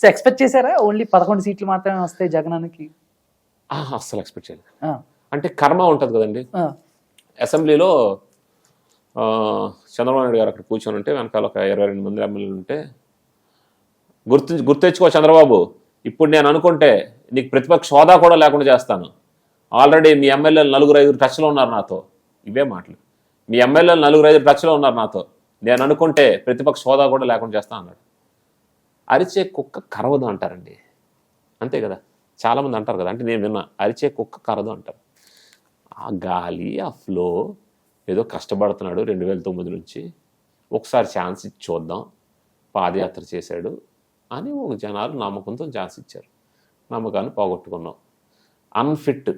So expect చేశారా? Only పదకొండు సీట్లు మాత్రమే వస్తాయి జగనానికి? అస్సలు ఎక్స్పెక్ట్ చేయలేదు. అంటే కర్మ ఉంటుంది కదండి. అసెంబ్లీలో చంద్రబాబు నాయుడు గారు అక్కడ కూర్చొని ఉంటే వెనకాల ఒక ఇరవై రెండు మంది ఎమ్మెల్యేలు ఉంటే గుర్తు గుర్తెచ్చుకో చంద్రబాబు ఇప్పుడు నేను అనుకుంటే నీకు ప్రతిపక్ష హోదా కూడా లేకుండా చేస్తాను. ఆల్రెడీ మీ ఎమ్మెల్యేలు నలుగురు ఐదుగురు టచ్లో ఉన్నారు నాతో. ఇవే మాటలు. మీ ఎమ్మెల్యేలు నలుగురు ఐదుగురు టచ్లో ఉన్నారు నాతో. నేను అనుకుంటే ప్రతిపక్ష హోదా కూడా లేకుండా చేస్తా అన్నాడు. అరిచే కుక్క కరవదు అంటారండి. అంతే కదా? చాలామంది అంటారు కదా? అంటే నేను విన్నా అరిచే కుక్క కరదు అంటారు. ఆ గాలి ఆ ఫ్లో ఏదో కష్టపడుతున్నాడు రెండు వేల తొమ్మిది నుంచి. ఒకసారి ఛాన్స్ ఇచ్చి చూద్దాం. పాదయాత్ర చేశాడు అని ఒక జనాలు నమ్మకంతో ఛాన్స్ ఇచ్చారు. నమ్మకాన్ని పోగొట్టుకున్నాం. Unfit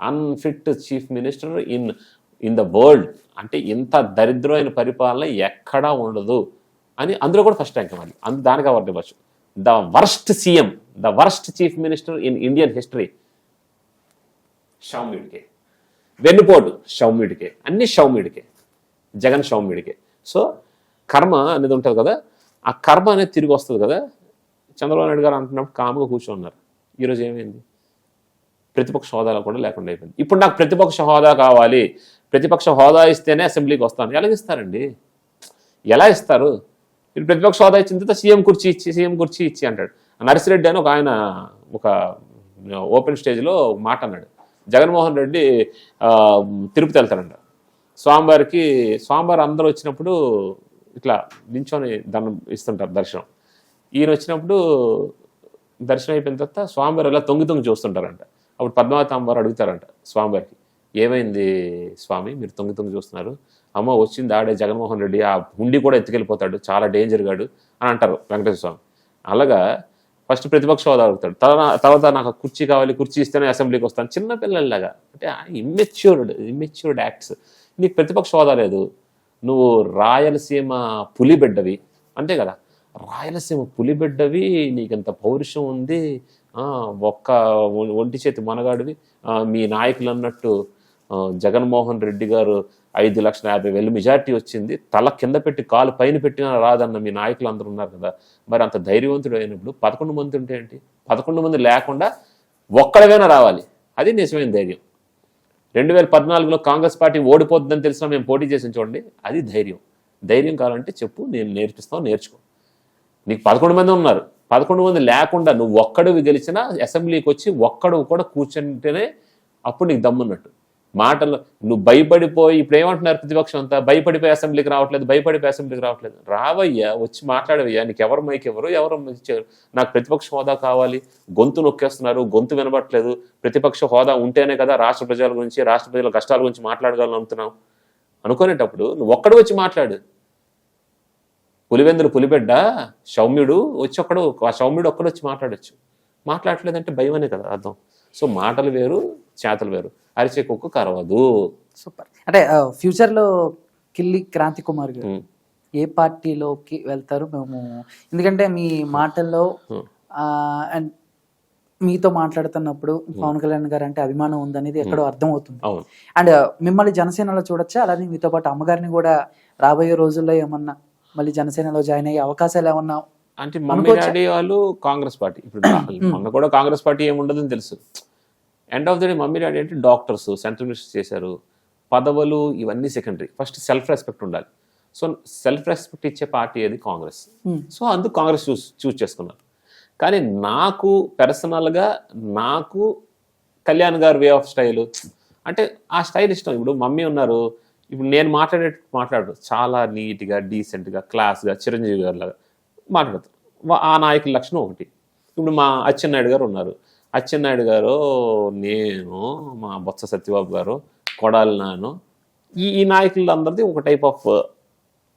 unfit chief minister in in the world అంటే ఇంత దరిద్రమైన పరిపాలన ఎక్కడా ఉండదు. అని అందులో కూడా ఫస్ట్ ర్యాంక్ ఇవ్వాలి. అందు దానికి అవార్డు ఇవ్వచ్చు. The worst CM the worst chief minister in Indian history షౌమ్యుడికే వెన్నుపోటు షౌమ్యుడికే అన్ని షౌమ్యుడికే జగన్ షౌమ్యుడికే సో కర్మ అనేది ఉంటుంది కదా ఆ కర్మ అనేది తిరిగి వస్తుంది కదా. చంద్రబాబు నాయుడు గారు అంటున్నప్పుడు కామ్గా కూర్చోన్నారు ఈరోజు ఏమైంది? ప్రతిపక్ష హోదాలో కూడా లేకుండా అయిపోయింది. ఇప్పుడు నాకు ప్రతిపక్ష హోదా కావాలి. ప్రతిపక్ష హోదా ఇస్తేనే అసెంబ్లీకి వస్తాను. ఎలా ఇస్తారండి? ఎలా ఇస్తారు? మీరు ప్రతిపక్ష హోదా ఇచ్చిన తర్వాత సీఎం కుర్చీ ఇచ్చి సీఎం కుర్చీ ఇచ్చి అంటాడు. నర్సిరెడ్డి అని ఒక ఆయన ఒక ఓపెన్ స్టేజ్లో మాట అన్నాడు. జగన్మోహన్ రెడ్డి తిరుపతి వెళ్తాడంట. స్వామివారికి స్వామివారు అందరూ వచ్చినప్పుడు ఇట్లా నించొని దండం ఇస్తుంటారు దర్శనం. ఈయన వచ్చినప్పుడు దర్శనం అయిపోయిన తర్వాత స్వామివారు ఇలా తొంగి తొంగి చూస్తుంటారంట. అప్పుడు పద్మావతి అమ్మవారు అడుగుతారంట స్వామివారికి ఏమైంది స్వామి? మీరు తొంగి తొంగి చూస్తున్నారు. అమ్మ వచ్చింది ఆడే జగన్మోహన్ రెడ్డి ఆ ఉండి కూడా ఎత్తుకెళ్ళిపోతాడు చాలా డేంజర్ గాడు అని అంటారు వెంకటేశ్వర స్వామి. అలాగా ఫస్ట్ ప్రతిపక్ష హోదా అడుగుతాడు. తర్వాత తర్వాత నాకు కుర్చీ కావాలి కుర్చీ ఇస్తేనే అసెంబ్లీకి వస్తాను. చిన్న పిల్లల్లాగా. అంటే ఇమ్మెచ్యూర్డ్ ఇమ్మెచ్యూర్డ్ యాక్ట్స్ నీకు ప్రతిపక్ష హోదా లేదు. నువ్వు రాయలసీమ పులిబిడ్డవి అంతే కదా? రాయలసీమ పులిబిడ్డవి ఇంత పౌరుషం ఉంది. ఒక్క ఒ- ఒంటి చేతి మనగాడివి. మీ నాయకులు అన్నట్టు జగన్మోహన్ రెడ్డి గారు ఐదు లక్షల యాభై వేలు మెజార్టీ వచ్చింది. తల కింద పెట్టి కాలు పైన పెట్టినా రాదన్న మీ నాయకులు అందరూ ఉన్నారు కదా. మరి అంత ధైర్యవంతుడు అయినప్పుడు పదకొండు మంది ఉంటే ఏంటి? పదకొండు మంది లేకుండా ఒక్కడవైనా రావాలి. అది నిజమైన ధైర్యం. రెండు వేల పద్నాలుగులో కాంగ్రెస్ పార్టీ ఓడిపోతుందని తెలిసినా మేము పోటీ చేసి చూడండి. అది ధైర్యం. ధైర్యం కావాలంటే చెప్పు నేను నేర్పిస్తాను నేర్చుకో. నీకు పదకొండు మంది ఉన్నారు. పదకొండు మంది లేకుండా నువ్వు ఒక్కడివి గెలిచినా అసెంబ్లీకి వచ్చి ఒక్కడు కూడా కూర్చుంటేనే అప్పుడు నీకు దమ్మున్నట్టు. మాటలు నువ్వు భయపడిపోయి ఇప్పుడు ఏమంటున్నారు ప్రతిపక్షం అంతా? భయపడిపోయి అసెంబ్లీకి రావట్లేదు భయపడిపోయి అసెంబ్లీకి రావట్లేదు. రావయ్యా వచ్చి మాట్లాడవయ్యా నీకు ఎవరు మైక్ ఎవరు ఎవరు ఇచ్చారు? నాకు ప్రతిపక్ష హోదా కావాలి గొంతు నొక్కేస్తున్నారు గొంతు వినబట్లేదు ప్రతిపక్ష హోదా ఉంటేనే కదా రాష్ట్ర ప్రజల గురించి రాష్ట్ర ప్రజల కష్టాల గురించి మాట్లాడగలను అనుకున్నాం అనుకునేటప్పుడు నువ్వు ఒక్కడు వచ్చి మాట్లాడు. పులివెందులు పులిబిడ్డ సౌమ్యుడు వచ్చి ఒక్కడు ఆ సౌమ్యుడు ఒక్కడు వచ్చి మాట్లాడొచ్చు. మాట్లాడలేదంటే భయం అనే కదా అర్థం. సో మాటలు వేరు చేతలు వేరు. అరిచే కుక్క కరవదు. సూపర్. అంటే ఫ్యూచర్లో కిల్లి క్రాంతి కుమార్ గారు ఏ పార్టీలోకి వెళ్తారు మేము? ఎందుకంటే మీ మాటల్లో అండ్ మీతో మాట్లాడుతున్నప్పుడు పవన్ కళ్యాణ్ గారు అంటే అభిమానం ఉందనేది ఎక్కడో అర్థం అవుతుంది అండ్ మిమ్మల్ని జనసేనలో చూడొచ్చా? అలానే మీతో పాటు అమ్మగారిని కూడా రాబోయే రోజుల్లో ఏమన్నా మళ్ళీ జనసేనలో జాయిన్ అయ్యే అవకాశాలు ఏమన్నా అంటే మమ్మీ? డాడీ వాళ్ళు కాంగ్రెస్ పార్టీ. ఇప్పుడు మొన్న కూడా కాంగ్రెస్ పార్టీ ఏముండదని తెలుసు. End of the day mummy daddy అంటే డాక్టర్స్ సెంట్రల్ మినిస్టర్ చేశారు. పదవులు ఇవన్నీ సెకండరీ. ఫస్ట్ సెల్ఫ్ రెస్పెక్ట్ ఉండాలి. సో సెల్ఫ్ రెస్పెక్ట్ ఇచ్చే పార్టీ ఏది? కాంగ్రెస్. Hmm. సో అందుకు కాంగ్రెస్ చూస్ చూస్ చేసుకున్నారు. కానీ నాకు పర్సనల్గా నాకు కళ్యాణ్ గారు వే ఆఫ్ స్టైల్ అంటే ఆ స్టైల్ ఇష్టం. ఇప్పుడు మమ్మీ ఉన్నారు. ఇప్పుడు నేను మాట్లాడే మాట్లాడు చాలా నీట్గా డీసెంట్గా క్లాస్గా చిరంజీవి గారి లాగా మాట్లాడతారు ఆ నాయకుల లక్షణం ఒకటి. ఇప్పుడు మా అచ్చెన్నాయుడు గారు ఉన్నారు. అచ్చెన్నాయుడు గారు నేను మా బొత్స సత్యబాబు గారు కొడాలి నాను ఈ ఈ నాయకులందరిది ఒక టైప్ ఆఫ్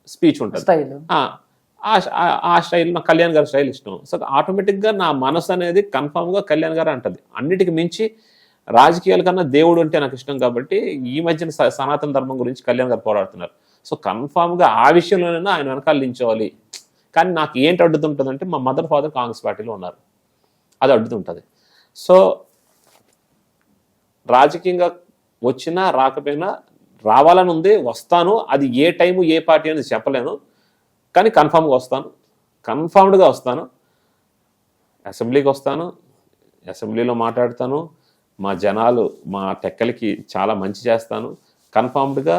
స్పీచ్ ఉంటుంది. ఆ, స్టైల్ నాకు కళ్యాణ్ గారి స్టైల్ ఇష్టం. సో ఆటోమేటిక్గా నా మనసు అనేది కన్ఫామ్గా కళ్యాణ్ గారు అంటది. అన్నిటికి మించి రాజకీయాల కన్నా దేవుడు అంటే నాకు ఇష్టం కాబట్టి ఈ మధ్యన సనాతన ధర్మం గురించి కళ్యాణ్ గారు పోరాడుతున్నారు. సో కన్ఫామ్గా ఆ విషయంలోనైనా ఆయన వెనకాల నించోవాలి. కానీ నాకు ఏంటి అడ్డుతుంటుందంటే మా మదర్ ఫాదర్ కాంగ్రెస్ పార్టీలో ఉన్నారు. అది అడ్డుతుంటుంది. సో రాజకీయంగా వచ్చినా రాకపోయినా రావాలని ఉంది వస్తాను. అది ఏ టైము ఏ పార్టీ అనేది చెప్పలేను. కానీ కన్ఫామ్గా వస్తాను. కన్ఫామ్డ్గా వస్తాను. అసెంబ్లీకి వస్తాను. అసెంబ్లీలో మాట్లాడతాను. మా జనాలు మా టెక్కలకి చాలా మంచి చేస్తాను. కన్ఫామ్డ్గా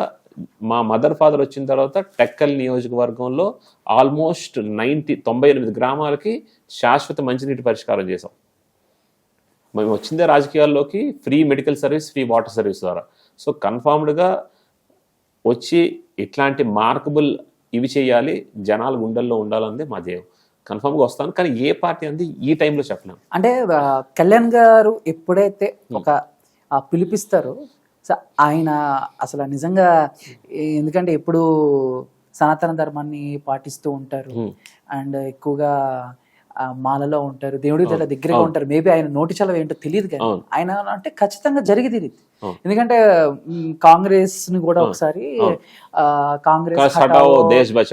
మా మదర్ ఫాదర్ వచ్చిన తర్వాత టెక్కల్ నియోజకవర్గంలో ఆల్మోస్ట్ నైంటీ తొంభై ఎనిమిది గ్రామాలకి శాశ్వత మంచినీటి పరిష్కారం చేసాం మేము వచ్చిందే రాజకీయాల్లోకి free medical service free water service ద్వారా. సో కన్ఫామ్డ్గా వచ్చి ఇట్లాంటి మార్కబుల్ ఇవి చేయాలి జనాల గుండెల్లో ఉండాలన్నది మా ధ్యేయం. కన్ఫామ్గా వస్తాను కానీ ఏ పార్టీ అంది ఈ టైంలో చెప్పలేము అంటే కళ్యాణ్ గారు ఎప్పుడైతే ఒక పిలిపిస్తారో సో ఆయన అసలు నిజంగా ఎందుకంటే ఎప్పుడు సనాతన ధర్మాన్ని పాటిస్తూ ఉంటారు. అండ్ ఎక్కువగా మాలలో ఉంటారు దేవుడి దగ్గర దగ్గరగా ఉంటారు మేబీ ఆయన నోటి చలవ ఏంటో తెలియదు కానీ. ఆయన అంటే ఖచ్చితంగా జరిగేది ఇది. ఎందుకంటే కాంగ్రెస్ని కూడా ఒకసారి కాంగ్రెస్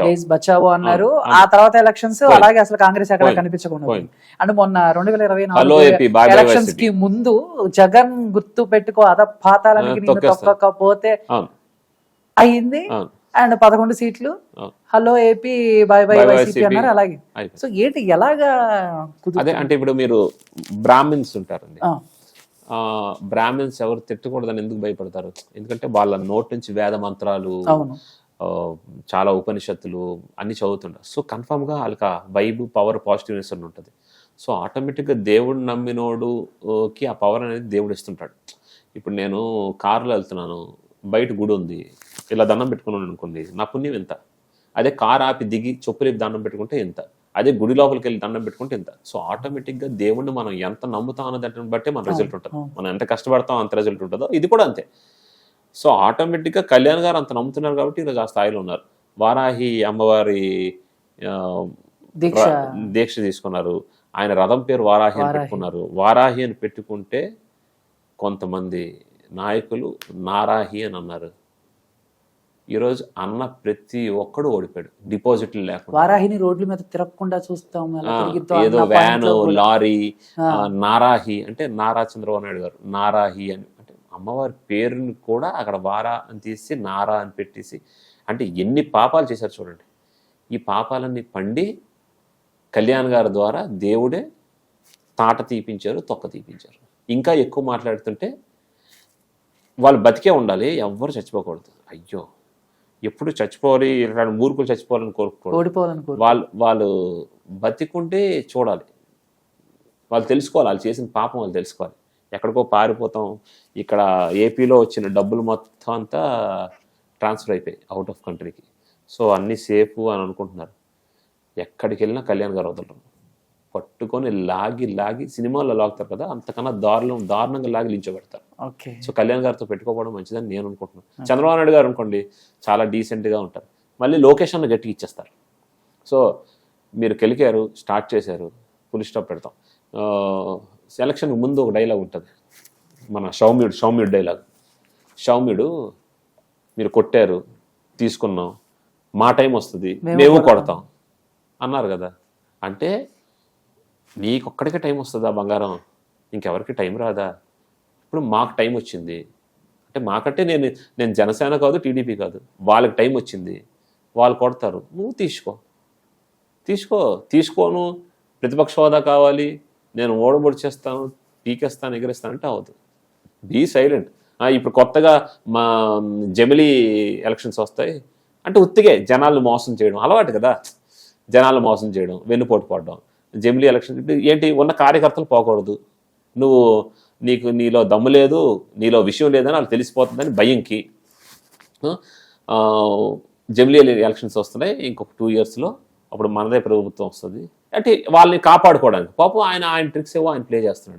దేశ్ బచావో. అన్నారు. ఆ తర్వాత ఎలక్షన్స్. అలాగే అసలు కాంగ్రెస్ ఎక్కడ. కనిపించకుండా. అంటే మొన్న రెండు వేల ఇరవై బాయ్ ఎలక్షన్స్. కి ముందు జగన్ గుర్తు పెట్టుకో అద. తొక్కకపోతే అయింది అండ్ పదకొండు సీట్లు. Hello AP bye bye Bye bye YCP. అన్నారు. అలాగే. సో ఏంటి ఎలాగా అదే అంటే ఇప్పుడు మీరు బ్రాహ్మిన్స్ ఉంటారండి. బ్రాహ్మిన్స్ ఎవరు తిట్టకూడదని ఎందుకు భయపడతారు? ఎందుకంటే వాళ్ళ నోటి నుంచి వేద మంత్రాలు చాలా ఉపనిషత్తులు అన్ని చదువుతుంటారు. సో కన్ఫామ్గా వాళ్ళకి ఆ వైబ్ పవర్ పాజిటివ్నెస్ అని ఉంటుంది. సో ఆటోమేటిక్గా దేవుడు నమ్మినోడుకి ఆ పవర్ అనేది దేవుడు ఇస్తుంటాడు. ఇప్పుడు నేను కారులో వెళ్తున్నాను బయట గుడి ఉంది. ఇలా దండం పెట్టుకున్నాను అనుకోండి నా పుణ్యం ఎంత? అదే కార్ ఆపి దిగి చెప్పులేపి దండం పెట్టుకుంటే ఎంత? అదే గుడి లోపలికి వెళ్ళి దండం పెట్టుకుంటే ఎంత? సో ఆటోమేటిక్గా దేవుణ్ణి మనం ఎంత నమ్ముతాం అనే దాన్ని బట్టే మన రిజల్ట్ ఉంటుంది. మనం ఎంత కష్టపడతాం అంత రిజల్ట్ ఉంటుందో ఇది కూడా అంతే. సో ఆటోమేటిక్గా కళ్యాణ్ గారు అంత నమ్ముతున్నారు కాబట్టి ఈరోజు ఆ స్థాయిలో ఉన్నారు. వారాహి అమ్మవారి దీక్ష. తీసుకున్నారు. ఆయన రథం పేరు వారాహి అని. పెట్టుకున్నారు. వారాహి అని పెట్టుకుంటే కొంతమంది నాయకులు నారాహి అని అన్నారు. ఈరోజు అన్న ప్రతి ఒక్కడు ఓడిపోయాడు. డిపాజిట్లు లేకుండా. వారాహిని రోడ్ల మీద తిరగకుండా చూస్తాం ఏదో వ్యాన్ లారీ నారాహి అంటే నారా చంద్రబాబు నాయుడు గారు నారాహి అని. అంటే అమ్మవారి పేరుని కూడా అక్కడ వారా అని తీసి నారా అని పెట్టేసి అంటే ఎన్ని పాపాలు చేశారు చూడండి. ఈ పాపాలన్నీ పండి కళ్యాణ్ గారి ద్వారా దేవుడే తాట తీపించారు తొక్క తీపించారు. ఇంకా ఎక్కువ మాట్లాడుతుంటే వాళ్ళు బతికే ఉండాలి ఎవ్వరు చచ్చిపోకూడదు. అయ్యో ఎప్పుడు చచ్చిపోవాలి ఇలాంటి మూర్ఖులు చచ్చిపోవాలని కోరుకోకూడదు ఓడిపోవాలని కోరు వాళ్ళు వాళ్ళు బతికుంటే చూడాలి. వాళ్ళు తెలుసుకోవాలి వాళ్ళు చేసిన పాపం వాళ్ళు తెలుసుకోవాలి. ఎక్కడికో పారిపోతాం ఇక్కడ ఏపీలో వచ్చిన డబ్బులు మొత్తం అంతా ట్రాన్స్ఫర్ అయిపోయాయి అవుట్ ఆఫ్ కంట్రీకి. సో అన్నీ సేఫ్ అని అనుకుంటున్నారు. ఎక్కడికి వెళ్ళినా కళ్యాణ్ గారు వదలరు. పట్టుకొని లాగి లాగి సినిమాల్లో లాగుతారు కదా అంతకన్నా దారుణం దారుణంగా లాగి లించబెడతారు. సో కళ్యాణ్ గారితో పెట్టుకోవడం మంచిదని నేను అనుకుంటున్నాను. చంద్రబాబు నాయుడు గారు అనుకోండి చాలా డీసెంట్గా ఉంటారు. మళ్ళీ లొకేషన్ గట్టిగా ఇచ్చేస్తారు. సో మీరు కెలికారు స్టార్ట్ చేశారు ఫుల్ స్టాప్ పెడతాం. సెలక్షన్ ముందు ఒక డైలాగ్ ఉంటుంది. మన షౌమ్యుడు షౌమ్యుడు డైలాగ్. షౌమ్యుడు మీరు కొట్టారు తీసుకున్నాం మా టైం వస్తుంది మేము. కొడతాం. అన్నారు కదా. అంటే నీకొక్కడికే టైం వస్తుందా బంగారం? ఇంకెవరికి టైం రాదా? ఇప్పుడు మాకు టైం వచ్చింది. అంటే మాకంటే నేను నేను జనసేన కాదు టీడీపీ కాదు. వాళ్ళకి టైం వచ్చింది. వాళ్ళు కొడతారు. నువ్వు తీసుకో. తీసుకో. తీసుకోను. ప్రతిపక్ష హోదా కావాలి. నేను ఓడబొడి చేస్తాను పీకేస్తాను ఎగరేస్తాను అంటే అవదు బీ సైలెంట్ ఇప్పుడు కొత్తగా మా జమిలీ ఎలక్షన్స్ వస్తాయి. అంటే ఉత్తిగే జనాలు మోసం చేయడం. అలవాటు కదా. జనాలు మోసం చేయడం. వెన్నుపోటు పడడం. జమిలీ ఎలక్షన్ ఏంటి? ఉన్న కార్యకర్తలు పోకూడదు. నువ్వు నీకు నీలో దమ్ము లేదు నీలో విషయం లేదని వాళ్ళు తెలిసిపోతుందని భయంకి. జమిలీ ఎలక్షన్స్ వస్తున్నాయి. ఇంకొక టూ ఇయర్స్లో అప్పుడు మనదే ప్రభుత్వం వస్తుంది. అంటే వాళ్ళని కాపాడుకోవడానికి. పాపం ఆయన ఆయన ట్రిక్స్ ఏవో ఆయన ప్లే చేస్తున్నాడు.